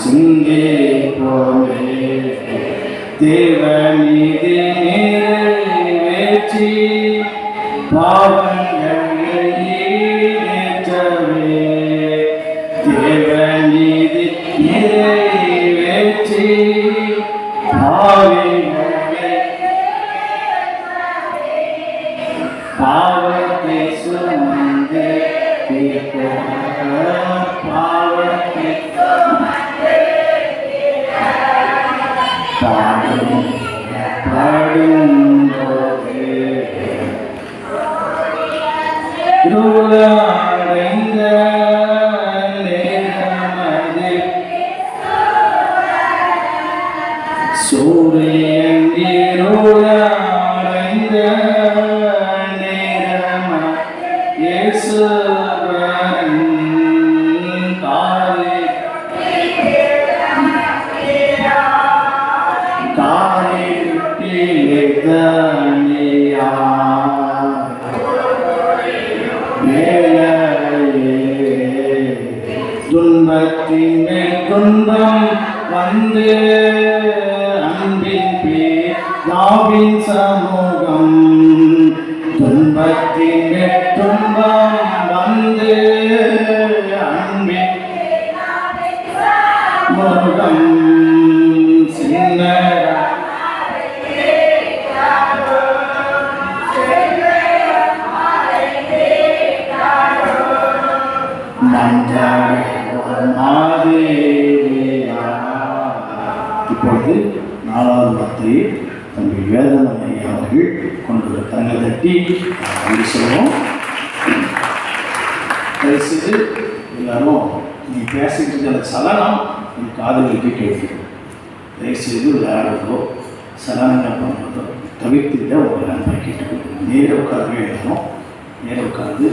சிங்கே போலே தேவநீதி நிறைவேற்றி பாவங்களை Hallelujah. இப்பொழுது நாலாவது வார்த்தையை தம்பி வேதனை அவர்கள் கொண்டு தங்க தட்டி நன்றி சொல்லுவோம். பேசிட்டு எல்லாரும் நீ பேசிட்டு இருக்கிற சலனம் உன் காதலுக்கு கேட்குது தயவுசெய்து விளையாடுறதோ சலனங்கள் பண்ணுறதோ தவிர்த்துட்டு உங்களை நன்மை கேட்டுக்கொள்ளும் நேர உட்காரவே எழுதணும் நேர உட்கார்ந்து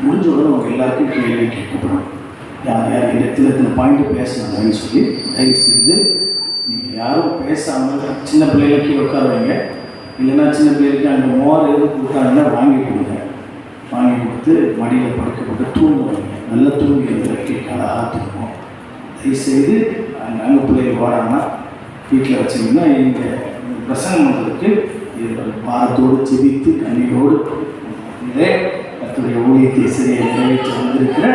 முடிஞ்ச உடனே உங்கள் எல்லாருக்கும் கேள்வி கேட்கப்படும். யார் யார் எத்தனை இத்தனை பாயிண்ட் அப்படின்னு சொல்லி தயவு செய்து யாரும் பேசாமல் சின்ன பிள்ளைகளுக்கு கீழே உட்கார வைங்க இல்லைன்னா சின்ன பிள்ளைகளுக்கு அங்கே மோர் எதுவும் கொடுத்தாங்கன்னா வாங்கி கொடுங்க. வாங்கி கொடுத்து மடியில் படுக்க போட்டு தூங்க வைங்க நல்லா தூங்கி எழுதுறதுக்கு அழகாக தூங்கும் தயவுசெய்து அங்கே அங்கே பிள்ளைகள் ஓடாமல் வீட்டில் வச்சிங்கன்னா இந்த பிரசங்கம் பண்ணுறதுக்கு இது பாரத்தோடு செவித்து கண்ணீரோடு. இதே கத்துடைய ஊழியத்தை சரியை நிறைவேற்றி வந்திருக்கிற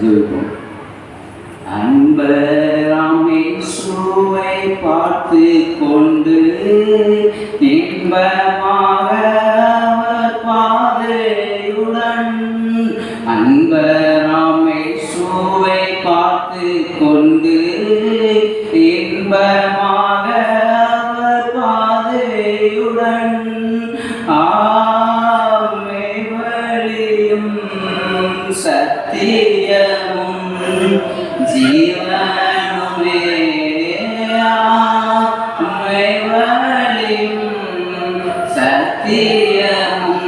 Giới Yeah.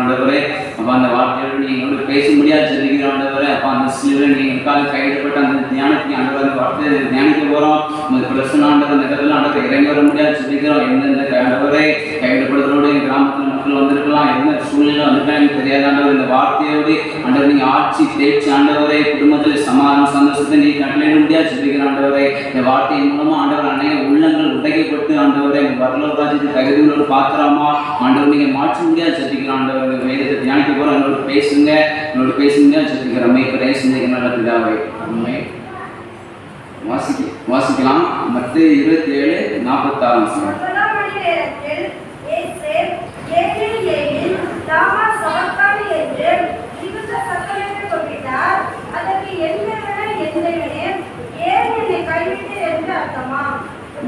ஆண்டவரே அப்பா அந்த வார்த்தையோடு நீங்களோடு பேச முடியாது ஆண்டவரே. அப்பா அந்த சிலுவை நீங்களுக்காக கைவிடப்பட்ட அந்த தியானத்தை ஆண்டவர் அந்த வார்த்தையை தியானிக்க போகிறோம் உங்கள் பிரசன ஆண்டவர் அந்த இடத்துல ஆண்டவர் இறங்கி வர முடியாது சொல்லிக்கிறோம் எந்தெந்த ஆண்டவரே கைவிடப்படுறதோடு எங்கள் கிராமத்தில் மக்கள் வந்திருக்கலாம். எந்த சூழ்நிலை வந்திருக்கலாம் எனக்கு தெரியாத ஆண்டவர். இந்த வார்த்தையோடு ஆண்டவர் நீங்கள் ஆட்சி தேய்ச்சி ஆண்டவரே குடும்பத்தில் சமாதான சந்தோஷத்தை நீ கட்டளையிட முடியாது சொல்லிக்கிற ஆண்டவரை. இந்த வார்த்தையின் மூலமாக ஆண்டவர் அன்னைய உள்ளங்கள் உடைக்கப்பட்டு ஆண்டவரை வரலாறு ராஜ்யத்துக்கு தகுதி உள்ள ஒரு ஆண்டவர் நீங்க மாற்ற முடியாது சொல்லிக்கிற ஆண்டவர் வேதத்தை தியானிக்க போற என்னோட பேசுங்க. என்னோட பேசுங்க சொல்லிக்கிற மைப்பரை சிந்திக்க நல்ல பிதாவை உண்மை வாசிக்க வாசிக்கலாம். மற்ற இருபத்தி ஏழு நாற்பத்தாறு வருஷம்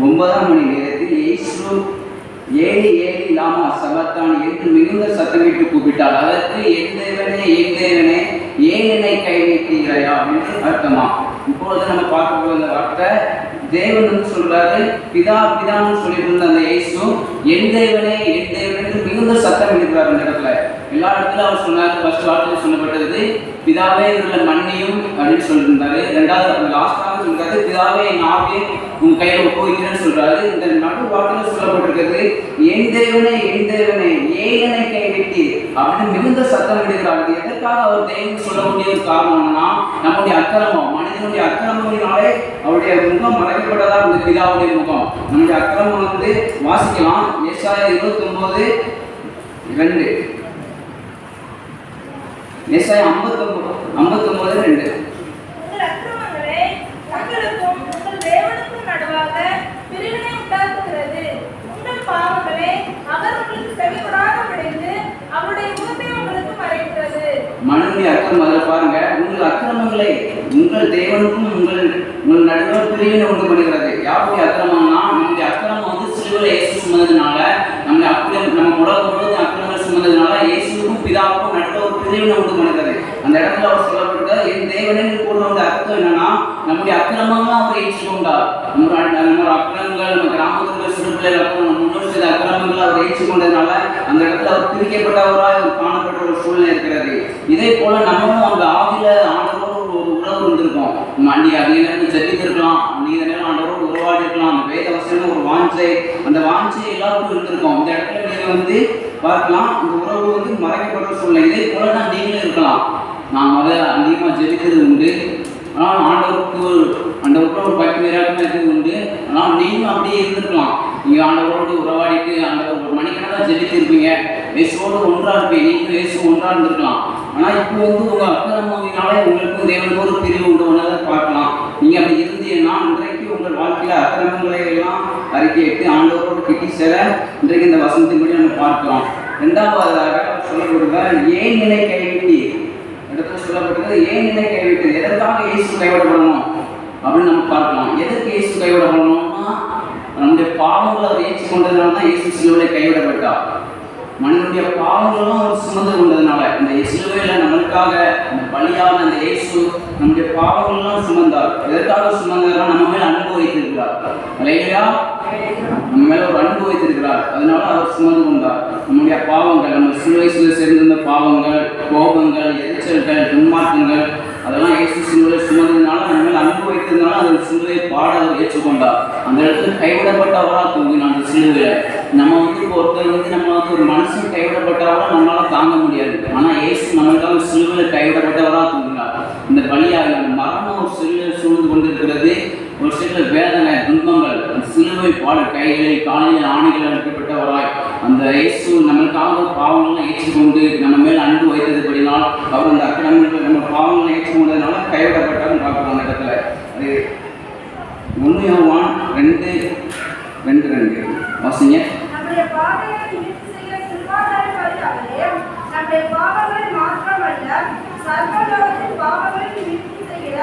ஒன்பதாம் மணி நேரத்தில் இயேசு ஏழி ஏழி லாமா சபத்தான் என்று மிகுந்த சத்தமிட்டு கூப்பிட்டார். அதற்கு என் தேவனே என் தேவனே ஏன் என்னை கைவிட்டீர்களா என்று அர்த்தமா இப்பொழுது நம்ம பார்க்க போகிற வார்த்தை தேவன் சொல்றாரு பிதா பிதான்னு சொல்லியிருந்த அந்த இயேசு என் தேவனே என் தேவனே மிகுந்த சத்தம் இருக்கிறார் அந்த இடத்துல. எல்லா இடத்துல அவர் சொன்னார் ஃபர்ஸ்ட் வார்த்தையில் சொல்லப்பட்டது பிதாவே இவர்களை மன்னியும் அப்படின்னு சொல்லியிருந்தாரு. ரெண்டாவது லாஸ்டாக சொல்றாரு பிதாவே என் ஆவியை உன் கையில் ஒப்புவிக்கிறேன்னு சொல்றாரு. இந்த நடு வார்த்தையில் சொல்லப்பட்டிருக்கிறது என் தேவனே என் தேவனே ஏன் என்னை அப்படின்னு மிகுந்த சத்தம் விடுகிறார் எதற்காக அவர் தெய்வம் சொல்ல வேண்டிய ஒரு காரணம்னா நம்முடைய அக்கிரமம் மனிதனுடைய அக்கிரமங்களினாலே அவருடைய முகம் மறைக்கப்பட்டதா இந்த பிதாவுடைய முகம். நம்முடைய அக்கிரமம் வந்து வாசிக்கலாம். ஏசாயா இருபத்தி ஒன்பது ரெண்டு. ஏசாயா ஐம்பத்தொம்பது ஐம்பத்தொம்பது ரெண்டு உங்கள் அக்கிரமங்களே தங்களுக்கும் உங்கள் தேவனுக்கும் பிரிவினை உண்டாக்குகிறது. உங்கள் பாவங்களே அவர் உங்களுக்கு செவிகொடாக விளைந்து அவருடைய முகத்தை உங்களுக்கு மறைக்கிறது. மனநிலை அர்த்தம் அதில் பாருங்க. உங்கள் அக்கிரமங்களை உங்கள் தேவனுக்கும் உங்கள் உங்கள் நடுவர் பிரிவினை உண்டு பண்ணுகிறது. யாருடைய அக்கிரமம்னா நம்முடைய அக்கிரமம் வந்து சிலுவையில் இயேசு சுமந்ததுனால நம்முடைய அக்கிரம் நம்ம உலகம் முழுவதும் அக்கிரமம் சுமந்ததுனால இயேசுக்கும் பிதாவுக்கும் நடுவர் பிரிவினை உண்டு பண்ணுகிறது. அந்த இடத்துல அவர் சொல்லப்பட்ட என் தேவன் என்று வந்த அர்த்தம் என்னன்னா நம்முடைய அக்கிரமங்களாம் அவர் ஏற்றுக்கொண்டார். நம்மளோட அக்கிரமங்கள் நம்ம கிராமத்தில் இருக்கிற சிறு பிள்ளைகள் முன்னோர் சில அக்கிரமங்கள் அவர் ஏற்றுக்கொண்டதுனால அந்த இடத்துல அவர் பிரிக்கப்பட்டவராக காணப்பட்ட ஒரு சூழ்நிலை இருக்கிறது. இதே போல நம்மளும் அந்த ஆவில ஆண்டவரோடு ஒரு உறவு இருந்திருக்கோம். நம்ம அன்னைக்கு அதிக நேரம் ஜெபித்திருக்கலாம் அன்றைய நேரம் ஆண்டவரோடு உருவாடி இருக்கலாம் அந்த வேத வசனம் ஒரு வாஞ்சை அந்த வாஞ்சை எல்லாருக்கும் இருந்திருக்கோம். இந்த இடத்துல நீங்க வந்து பார்க்கலாம் இந்த உறவு வந்து மறைக்கப்பட்ட சூழ்நிலை. இதே போல தான் நீங்களும் இருக்கலாம். நான் முத அதிகமாக ஜெபிக்கிறது உண்டு. ஆனால் ஆண்டவருக்கு ஆண்டவருக்கு ஒரு பக்தி விராட்டமாக இருக்கிறது உண்டு. ஆனால் நீங்களும் அப்படியே இருந்திருக்கலாம். நீங்கள் ஆண்டவரோடு உறவாடிட்டு ஆண்டவர் ஒரு மணிக்கணக்காக ஜெபித்திருப்பீங்க. இயேசுவோடு ஒன்றாக இருப்பீங்க. நீங்களும் இயேசு ஒன்றா இருந்திருக்கலாம். ஆனால் இப்போ வந்து உங்கள் அக்கிரமத்தினால உங்களுக்கும் தேவனுக்கு ஒரு பிரிவு உண்டு. ஒன்றதை பார்க்கலாம். நீங்கள் அப்படி இருந்தீங்கன்னா இன்றைக்கு உங்கள் வாழ்க்கையில் அக்கிரமங்களை எல்லாம் அறிக்கையிட்டு ஆண்டவரோடு கிட்டி சேர இன்றைக்கு இந்த வசனத்தின்படி நம்ம பார்க்கலாம். ரெண்டாவதாக சொல்லப்படுகிறார் ஏன் நிலை கைவிட்டீர்? இடத்துல சொல்லப்பட்டது ஏன் நிலை கைவிட்டது எதற்காக இயேசு கைவிடப்படணும்? அப்படின்னு நம்ம பார்க்கலாம். எதற்கு இயேசு கைவிடப்படணும்னா நம்முடைய பாவங்களை அவர் ஏற்றுக்கொண்டதுனால தான் இயேசு சிலுவையில் கைவிடப்பட்டார். மனிதனுடைய பாவங்களும் அவர் சுமந்து கொண்டதுனால இந்த சிலுவையில் நம்மளுக்காக அந்த பலியான அந்த இயேசு நம்முடைய பாவங்கள்லாம் சுமந்தார். எதற்காக சுமந்தார்னா நம்ம மேல் அனுபவித்திருக்கிறார் இல்லையா நம்ம மேல ஒரு அன்பு வைத்திருக்கிறார். அதனால அவர் சுமந்து கொண்டார். நம்முடைய பாவங்கள் நம்ம சிறு வயசுல சேர்ந்திருந்த பாவங்கள் கோபங்கள் எரிச்சல்கள் துன்மார்க்கங்கள் அதெல்லாம் இயேசு சிலுவை சுமந்ததுனால நம்ம மேல அன்பு வைத்ததுனால அந்த சிலுவை பாட அவர் ஏற்றுக்கொண்டார். அந்த இடத்துல கைவிடப்பட்டவராக தூங்கினான் அந்த சிலுவையில. நம்ம வந்து இப்போ ஒருத்தர் வந்து நம்ம வந்து ஒரு மனசு கைவிடப்பட்டவரா நம்மளால தாங்க முடியாது. ஆனா இயேசு நம்மளுக்காக சிலுவையில கைவிடப்பட்டவராக தூங்கினார். இந்த பலியாக மரணம் ஒரு சிலுவை சூழ்ந்து கொண்டிருக்கிறது. ஒரு சில வேதனை துன்பங்கள் அந்த சிலுவை பாட கைகளை காலையில் ஆணைகள் அளிக்கப்பட்டவராய் அந்த இயேசு நம்மளுக்காக பாவங்களை ஏற்றுக்கொண்டு நம்ம மேல் அன்பு வைத்ததுபடினால் அவர் அந்த அக்கிரமங்கள் நம்ம பாவங்களை ஏற்றுக்கொண்டதுனால கைவிடப்பட்டார்னு பார்க்குறோம் அந்த இடத்துல. அது ஒன்று யோவான் ரெண்டு ரெண்டு ரெண்டு. வாசிங்க. நம்முடைய பாவங்களை மாத்திரமல்ல, சர்வலோகத்தின் பாவங்களை நிறுத்தி செய்கிற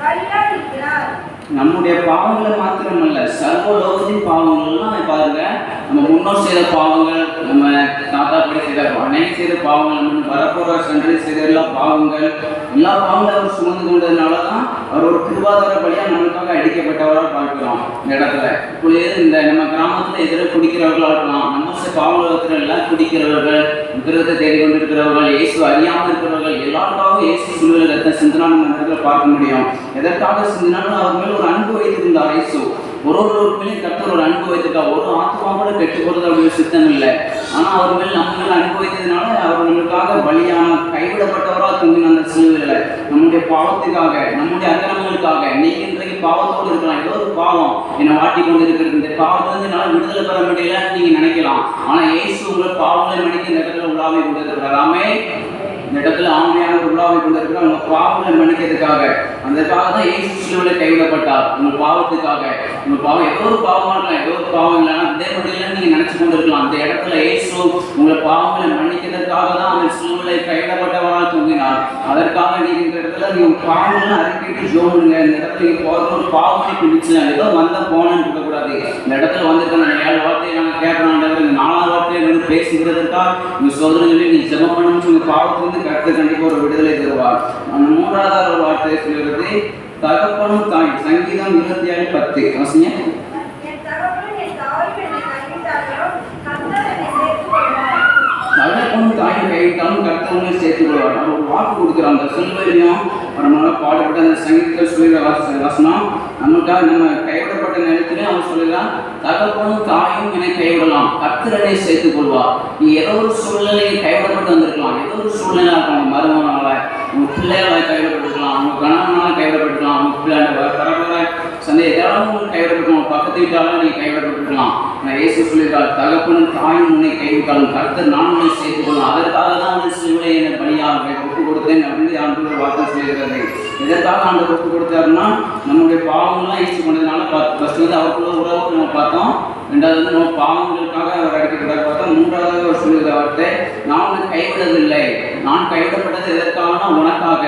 வழியாக இருக்கிறார். நம்முடைய பாவங்களை மாத்திரமல்ல சர்வ லோகத்தின் பாவங்கள்லாம் பாருங்க. நம்ம முன்னோர் செய்த பாவங்கள் நம்ம தாத்தா படி செய்த அன்னைக்கு செய்த பாவங்கள் நம்ம வரப்போற சென்று செய்த எல்லா பாவங்கள் எல்லா பாவங்களும் அவர் சுமந்து கொண்டதுனால தான் அவர் ஒரு திருவாதார பலியா நம்மளுக்காக அடிக்கப்பட்டவராக பார்க்கிறோம் இந்த இடத்துல. இப்பொழுது இந்த நம்ம கிராமத்தில் எதிர குடிக்கிறவர்களாக இருக்கலாம் நம்ம ச- எல்லாம் குடிக்கிறவர்கள் விக்கிரகத்தை தேடி கொண்டிருக்கிறவர்கள் இயேசு அறியாமல் இருக்கிறவர்கள் எல்லாருக்காகவும் இயேசு சிலுவையில் ரத்தம் சிந்தனா நம்ம இடத்துல பார்க்க முடியும். எதற்காக சிந்தினாலும் அவர் மேல் ஒரு அன்பு வைத்திருந்தார் இயேசு. ஒரு ஒரு மேலும் ஒரு அன்பு வைத்திருக்கா? ஒரு ஆத்மா கூட கெட்டு போகிறது அப்படின்னு சித்தம் இல்லை. ஆனால் அவர் மேல் நம்ம மேலே அன்பு வைத்ததுனால அவர் நம்மளுக்காக பலியான கைவிடப்பட்டவராக தூங்கின அந்த சிலுவையில் நம்முடைய பாவத்துக்காக நம்முடைய அக்கிரமங்களுக்காக நீங்க இன்றைக்கு பாவத்தோடு இருக்கலாம். ஏதோ ஒரு பாவம் என்னை வாட்டி கொண்டு இருக்கிறது இந்த பாவத்திலிருந்து என்னால் விடுதலை பெற முடியலன்னு நீங்கள் நினைக்கலாம். ஆனால் ஏசு உங்களை பாவங்களை மணிக்கு இந்த இடத்துல உலாவி கொண்டு இந்த இடத்துல ஆண்மையான ஒரு உலாவை கொண்டிருக்கிற உங்கள் பாவங்களை மன்னிக்கிறதுக்காக. அதற்காக தான் இயேசு சிலுவையில் கைவிடப்பட்டார். உங்கள் பாவத்துக்காக. உங்கள் பாவம் எவ்வளோ பாவமாக இருக்கலாம் ஏதோ ஒரு பாவம் இல்லைன்னா இதே முடியலன்னு நீங்கள் நினச்சி கொண்டுருக்கலாம். அந்த இடத்துல ஏசு உங்களை பாவங்களை மன்னிக்கிறதுக்காக தான் அந்த சிலுவையில் கைவிடப்பட்டவராக தூங்கினார். அதற்காக நீங்கள் இந்த இடத்துல நீங்கள் பாவங்களை அறிக்கிட்டு ஜோனுங்க இந்த இடத்துல நீங்கள் போகிற ஒரு பாவத்தை பிடிச்சல ஏதோ வந்த போன இருக்கக்கூடாது இந்த இடத்துல வந்துட்டு நான் ஏழு வார்த்தையை நாங்கள் கேட்கணும் இந்த நாலாவது வார்த்தையை வந்து பேசுகிறதுக்கா இந்த சோதனைகளில் நீ ஜெபம் பண்ணணும் உங்க பாவத்திலிருந்து கருத்து கண்டிப்பாக ஒரு விடுதலை தருவார். அந்த மூன்றாவது ஒரு வார்த்தை சொல்கிறது தகப்பனும் தாய் சங்கீதம் இருபத்தி ஏழு பத்து. அவசியம் தகப்பனும் என் தாயும் கைவிட்டாலும் கர்த்தவங்களை சேர்த்து விடுவார் அவர் வாக்கு கொடுக்குறாங்க அந்த சிலுவையிலையும் பாடுபட்ட அந்த சங்கீதத்தில் சொல்லிடுற வாச வசனம். நமக்காக நம்ம கைவிடப்பட்ட நேரத்திலே அவன் சொல்லிடலாம் தகப்பனும் தாயும் என்னை கைவிடலாம். கத்திரனை சேர்த்துக் கொள்வா நீ ஏதோ ஒரு சூழ்நிலையை கைவிடப்பட்டு வந்திருக்கலாம். ஏதோ ஒரு சூழ்நிலை இருக்கலாம். மருமகனால உங்க பிள்ளைகளால் கைவிடப்பட்டிருக்கலாம். உங்க கணவனால கைவிடப்பட்டிருக்கலாம். உங்க பிள்ளை பரவாயில்ல சந்தை ஏதாவது உங்களுக்கு கைவிடப்பட்டிருக்கலாம் பக்கத்து வீட்டாலும் நீ கைவிடப்பட்டிருக்கலாம். நான் இயேசு சொல்லியிருக்கார் தகப்பனும் தாயும் உன்னை கைவிட்டாலும் கர்த்தர் நான் உன்னை சேர்த்துக் கொள்ளலாம் அதற்காக தான் அந்த சிலுவை என்னை பணியாக கொடுத்தேன் அப்படின்னு ஆண்டு வார்த்தை சொல்லியிருக்கிறது எதற்காக ஆண்டு ஒப்பு கொடுத்தாருன்னா நம்முடைய பாவம்லாம் ஈஸ்ட் பண்ணதுனால ஃபர்ஸ்ட் வந்து அவருக்குள்ள உறவு நம்ம பார்த்தோம். ரெண்டாவது வந்து நம்ம பாவங்களுக்காக அவர் அடிக்கப்பட்டார். பார்த்தா மூன்றாவது அவர் சொல்லுகிற வார்த்தை நான் உன்னை கைவிடவில்லை. நான் கைவிடப்பட்டது எதற்காகனா உனக்காக.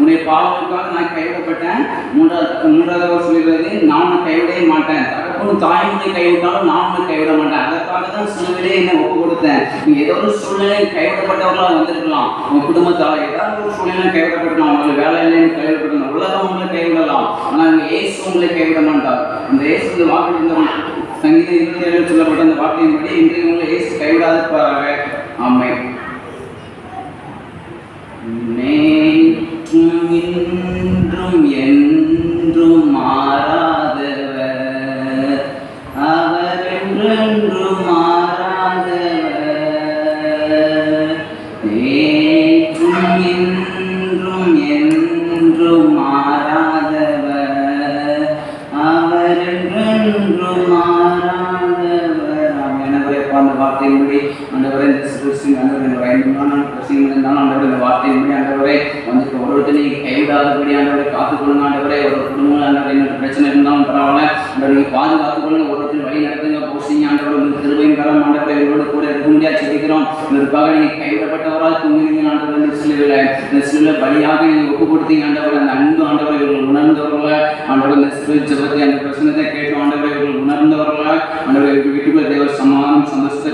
உன்னை பாவங்களுக்காக நான் கைவிடப்பட்டேன். மூன்றாவது மூன்றாவது அவர் சொல்லுகிறது நான் உன்னை கைவிடவே மாட்டேன். தகப்பனும் தாய்மொழி கைவிட்டாலும் நான் உன்னை கைவிட மாட்டேன். அதற்காக தான் சூழ்நிலையை என்னை ஒப்பு கொடுத்தேன். நீ ஏதோ ஒரு சூழ்நிலையில் கைவிடப்பட்டவர்களாக வந்திருக்கலாம். உங்கள் குடும்பத்தால் ஏதாவது ஒரு சூழ்நிலை கைவிடப்பட்டிருக்கலாம் உங்களுக்கு வேலை இல்லைன்னு கைவிடப்பட்டிருக்கலாம் உலகம் உங்களை கைவிடலாம். ஆனால் இங்கே ஏசு உங்களை கைவிட மாட்டார். அந்த ஏசு வாக்கு இருந்த சங்கீதம் இருபத்தி ஏழு சொல்லப்பட்ட அந்த வார்த்தையின்படி இன்றைய உங்களை இயேசு கைவிடாதிருப்பாராக. ஆமை நேற்றும் கிறிஸ்டின் ஆண்டவரே இந்த ஐந்து நாள் கிறிஸ்டின் இருந்தாலும் ஆண்டவரே இந்த வார்த்தையின்படி ஆண்டவரே வந்து ஒருத்தனையும் கைவிடாதபடி ஆண்டவரை காத்துக்கொள்ளுங்க ஆண்டவரே ஒரு குடும்பங்கள் ஆண்டவரே என்ன பிரச்சனை இருந்தாலும் பரவாயில்ல. ஆண்டவரை நீங்க பாதுகாத்துக் கொள்ளுங்க ஒருத்தர் வழி நடத்துங்க போசிங்க ஆண்டவரை உங்களுக்கு திருவையும் கரம் ஆண்டவரை இவரோட கூட இருக்க முடியாது சிரிக்கிறோம் இதற்காக நீங்க கைவிடப்பட்டவரால் தூங்குனீங்க ஆண்டவர் இந்த சிலுவையில இந்த சிலுவையில பலியாக நீங்க ஒப்பு கொடுத்தீங்க ஆண்டவர் அந்த அன்பு ஆண்டவர் இவர்கள் உணர்ந்தவர்கள. ஆண்டவர் இந்த சிலுவை ஜபத்தை அந்த பிரச்சனத்தை கேட்டு ஆண்டவர் இவர்கள் உணர்ந்தவர்கள. ஆண்டவர் வீட்டுக்குள்ள தேவர் சமாதானம் சந்தோஷத்தை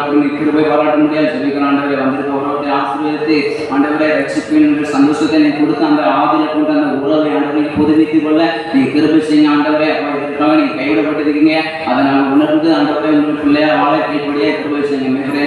ஆண்டவருக்கு நீ கிருபை பாராட்டும்படியா ஜெபிக்கிற ஆண்டவரை வந்திருக்க உறவுடைய ஆசீர்வதித்து ஆண்டவரை ரட்சிப்பேன் என்ற சந்தோஷத்தை நீ கொடுத்து அந்த ஆதரவு கொண்ட அந்த உறவை ஆண்டவரை புதுவித்து கொள்ள நீ கிருபை செய்ய ஆண்டவரை. இதற்காக நீ கைவிடப்பட்டிருக்கீங்க. அதை நான் உணர்ந்து ஆண்டவரை உங்கள் பிள்ளையார் வாழை கைப்படியாக கிருபை செய்யுங்க. மேலே